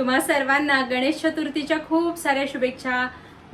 तुम्हा सर्वांना गणेश चतुर्थीच्या खूप साऱ्या शुभेच्छा.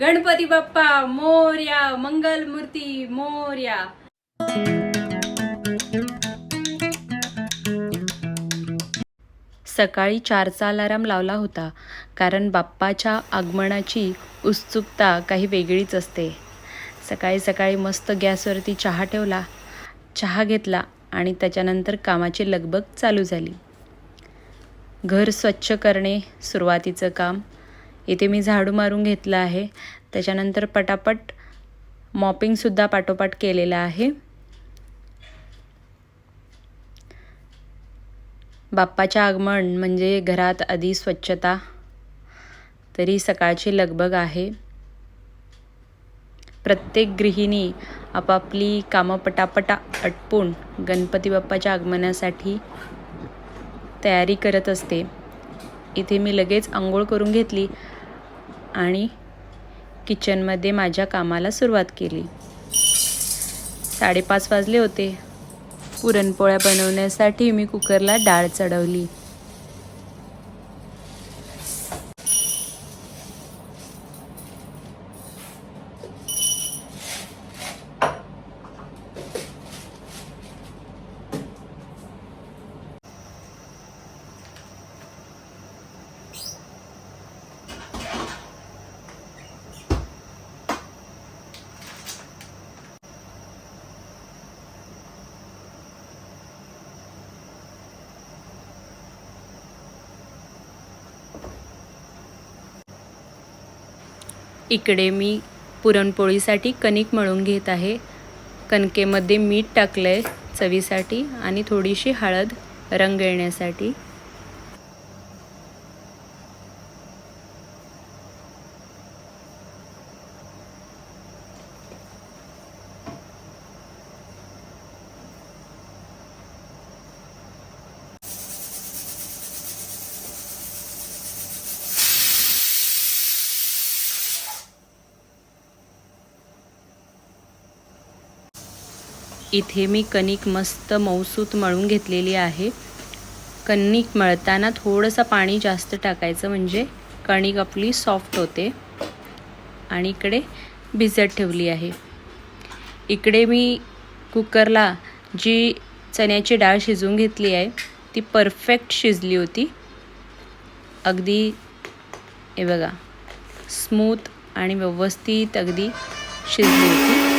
गणपती बाप्पा मोर्या मंगल मूर्ती मोर्या. सकाळी चारचा अलाराम लावला होता कारण बाप्पाच्या आगमनाची उत्सुकता काही वेगळीच असते. सकाळी सकाळी मस्त गॅसवरती चहा ठेवला चहा घेतला आणि त्याच्यानंतर कामाची लगबग चालू झाली. घर स्वच्छ करणे सुरुवातीचं काम. इथे मी झाडू मारून घेतलं आहे. त्याच्यानंतर पटापट मॉपिंगसुद्धा पाठोपाठ केलेलं आहे. बाप्पाच्या आगमन म्हणजे घरात आधी स्वच्छता तरी सकाळची लगबग आहे. प्रत्येक गृहिणी आपापली कामं पटापटा अटपून गणपती बाप्पाच्या आगमनासाठी तयारी करत असते. इथे मी लगेच आंघोळ करून घेतली आणि किचनमध्ये माझ्या कामाला सुरुवात केली. साडेपाच वाजले होते. पुरणपोळ्या बनवण्यासाठी मी कुकरला डाळ चढवली. इकडे मी पुरणपोळीसाठी कणिक मळून घेत आहे. कणकेमध्ये मीठ टाकलं आहे चवीसाठी आणि थोडीशी हळद रंग येण्यासाठी इथे मी कणिक मस्त मऊसूत मळून घेतलेली आहे. कणिक मळताना थोडंसं पाणी जास्त टाकायचं म्हणजे कणिक आपली सॉफ्ट होते. आणि इकडे भिजत ठेवली आहे. इकडे मी कुकरला जी चण्याची डाळ शिजवून घेतली आहे ती परफेक्ट शिजली होती. अगदी हे बघा स्मूथ आणि व्यवस्थित अगदी शिजली होती.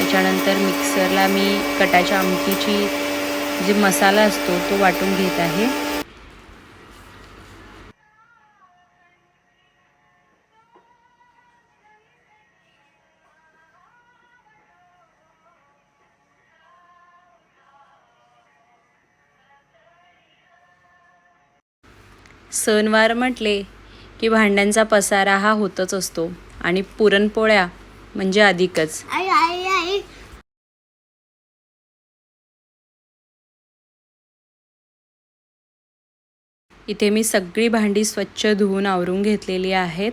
त्याच्यानंतर मिक्सरला मी कटाच्या आमटीची जे मसाला असतो तो वाटून घेत आहे. सणवार म्हटले की भांड्यांचा पसारा हा होतच असतो आणि पुरणपोळ्या म्हणजे अधिकच. इथे मी सगळी भांडी स्वच्छ धुवून आवरून घेतलेली आहेत.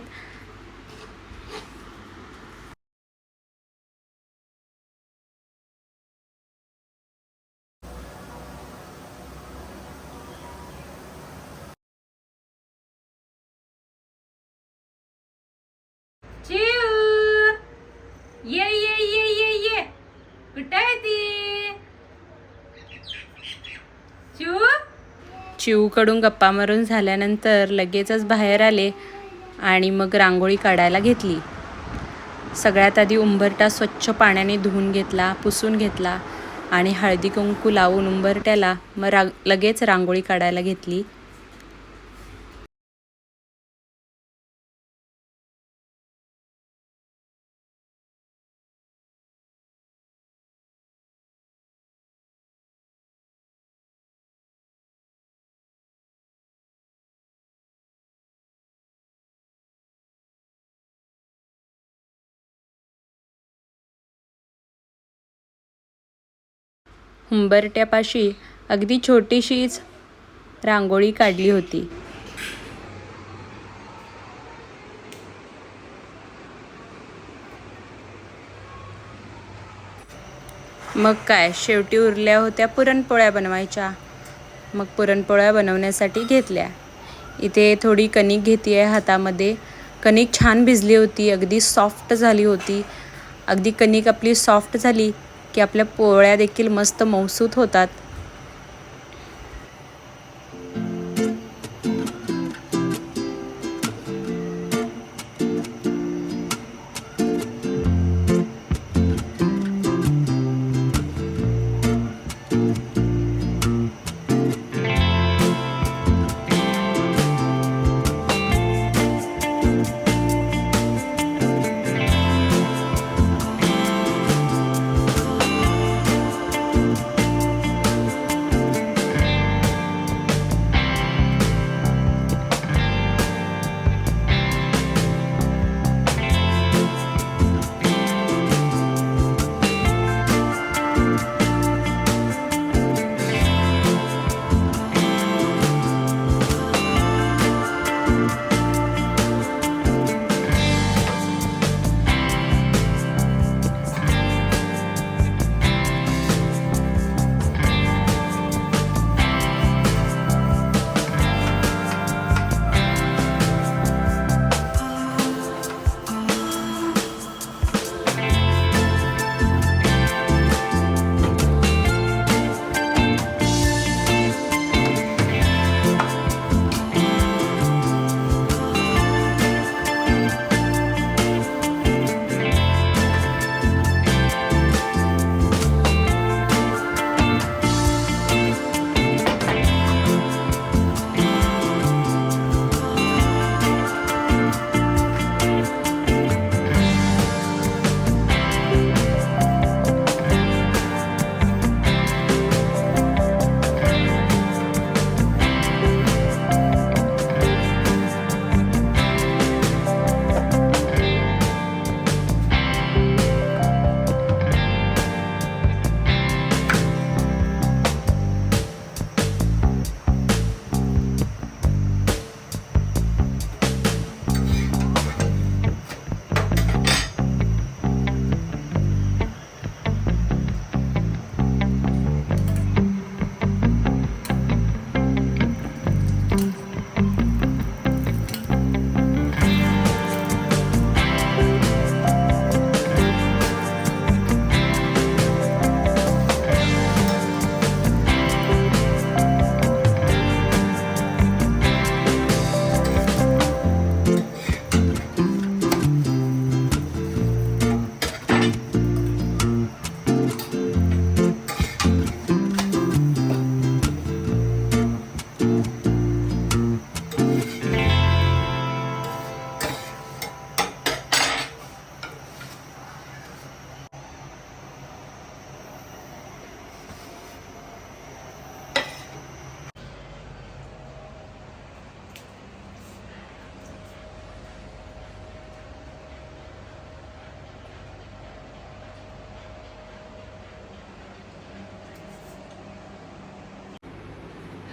चिव ये ये कुठं आहे ती चिव शिवकडून गप्पा मारून झाल्यानंतर लगेचच बाहेर आले आणि मग रांगोळी काढायला घेतली. सगळ्यात आधी उंबरटा स्वच्छ पाण्याने धुवून घेतला पुसून घेतला आणि हळदी कुंकू लावून उंबरट्याला मग रा लगेच रांगोळी काढायला घेतली. हुंबरट्यापाशी अगदी छोटीशीच रांगोळी काढली होती. मग काय शेवटी उरल्या होत्या पुरणपोळ्या बनवायच्या. मग पुरणपोळ्या बनवण्यासाठी घेतल्या. इथे थोडी कणिक घेते आहे हातामध्ये. कणिक छान भिजली होती अगदी सॉफ्ट झाली होती. अगदी कणिक आपली सॉफ्ट झाली की आपल्या पोळ्या देखील मस्त मौसूत होतात.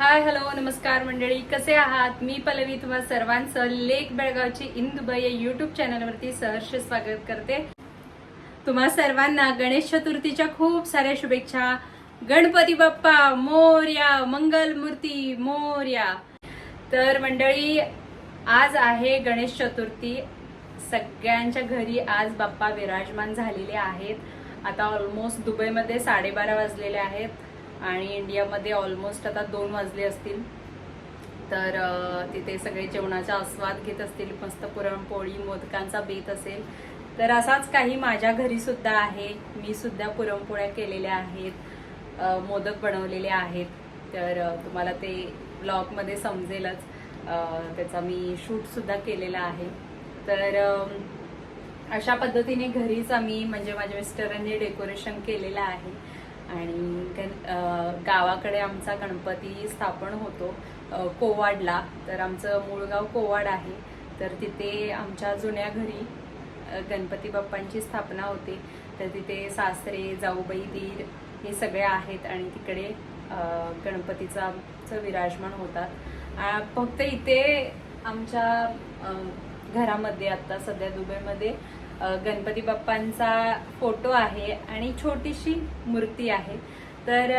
हाय हॅलो नमस्कार मंडळी. कसे आहात? मी पल्लवी तुम्हा सर्वांचं लेक बेळगावची इंदुबाई या युट्यूब चॅनलवरती सहर्ष स्वागत करते. तुम्हा सर्वांना गणेश चतुर्थीच्या खूप साऱ्या शुभेच्छा. गणपती बाप्पा मोर्या मंगल मूर्ती मोर्या. तर मंडळी आज आहे गणेश चतुर्थी. सगळ्यांच्या घरी आज बाप्पा विराजमान झालेले आहेत. आता ऑलमोस्ट दुबईमध्ये साडेबारा वाजलेले आहेत. आणि इंडियामध्ये ऑलमोस्ट आता दोन वाजले असतील. तर तिथे सगळे जेवणाचा आस्वाद घेत असतील. मस्त पुरणपोळी मोदकांचा बेत असेल. तर असाच काही माझ्या घरी सुद्धा आहे. मी सुद्धा पुरणपोळ्या केलेल्या आहेत. मोदक बनवलेले आहेत. तर तुम्हाला ते ब्लॉगमध्ये समजेलच. त्याचा मी शूटसुद्धा केलेला आहे. तर अशा पद्धतीने घरीच आम्ही म्हणजे माझ्या मिस्टरांनी डेकोरेशन केलेलं आहे. आणि गावाकडे आमचा गणपती स्थापन होतो कोवाडला. तर आमचं मूळ गाव कोवाड आहे. तर तिथे आमच्या जुन्या घरी गणपती बाप्पांची स्थापना होते. तर तिथे सासरे जाऊबाई दीर हे सगळे आहेत आणि तिकडे गणपतीचा विराजमान होतात. फक्त इथे आमच्या घरामध्ये आत्ता सध्या दुबईमध्ये गणपती बाप्पांचा फोटो आहे आणि छोटीशी मूर्ती आहे. तर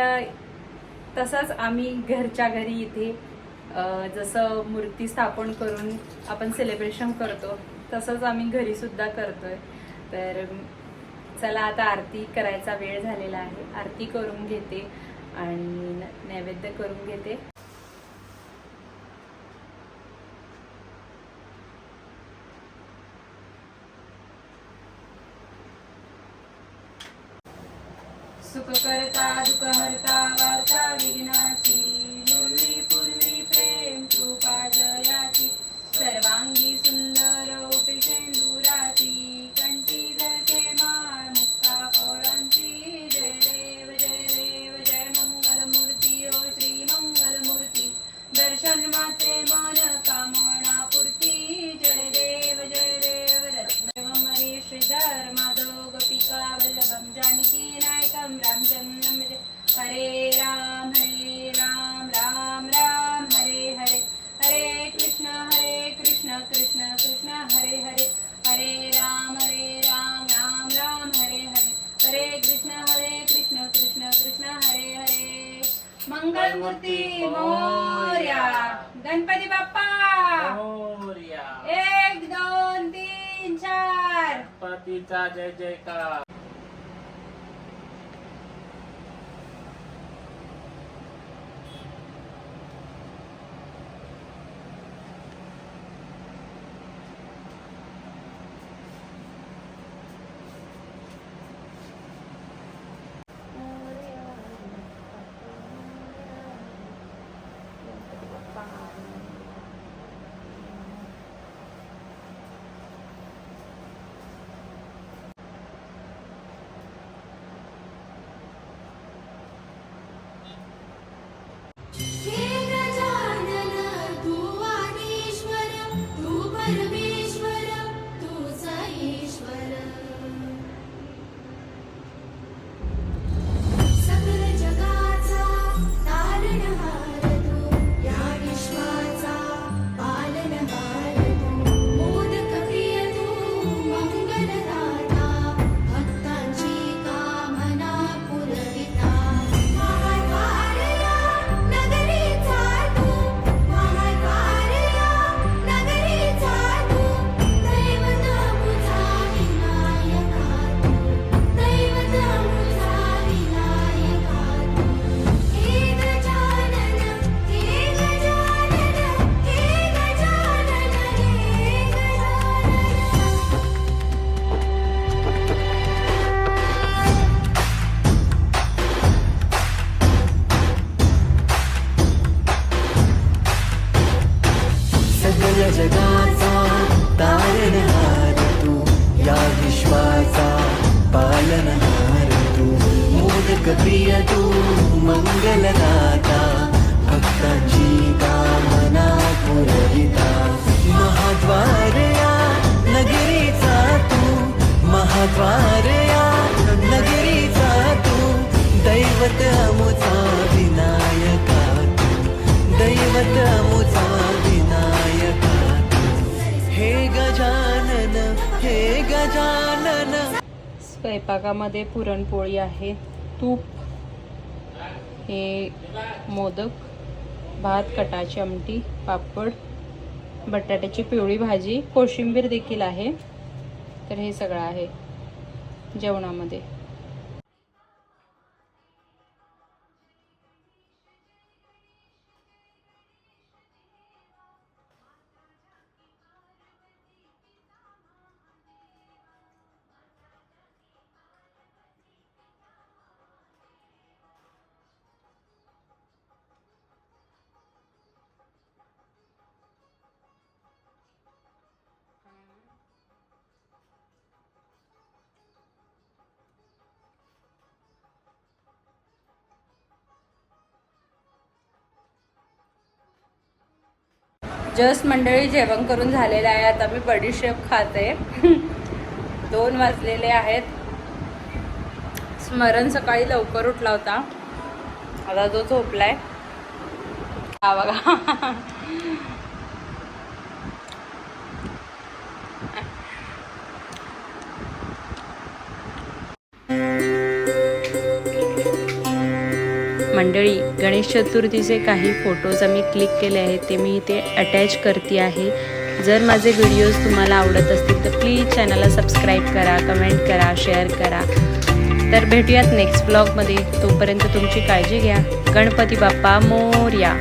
तसंच आम्ही घरच्या घरी इथे जसं मूर्ती स्थापन करून आपण सेलिब्रेशन करतो तसंच आम्ही घरीसुद्धा करतो करतोय. तर चला आता आरती करायचा वेळ झालेला आहे. आरती करून घेते आणि नैवेद्य करून घेते. सुख करता गणपतीचा जय जयकार स्वयंपाकामध्ये पुरणपोळी आहे. तूप हे मोदक भात कटाची आमटी पापड बटाट्याची पिवळी भाजी कोशिंबीर देखील आहे. तर हे सगळं आहे जेवणामध्ये. जस्ट मंडळी जेवण करून झालेलं आहे. आता मी बडीशेप खाते. दोन वाजलेले आहेत. स्मरण सकाळी लवकर उठला होता. आता तो झोपलाय. हा बघा. मंडळी गणेश चतुर्थीचे काही फोटोज आम्ही क्लिक केले आहेत ते मी इथे अटॅच करते आहे. जर माझे व्हिडिओज तुम्हाला आवडत असतील तर प्लीज चॅनलला सबस्क्राईब करा कमेंट करा शेअर करा. तर भेटूयात नेक्स्ट ब्लॉगमध्ये तोपर्यंत तुमची काळजी घ्या. गणपती बाप्पा मोर्या.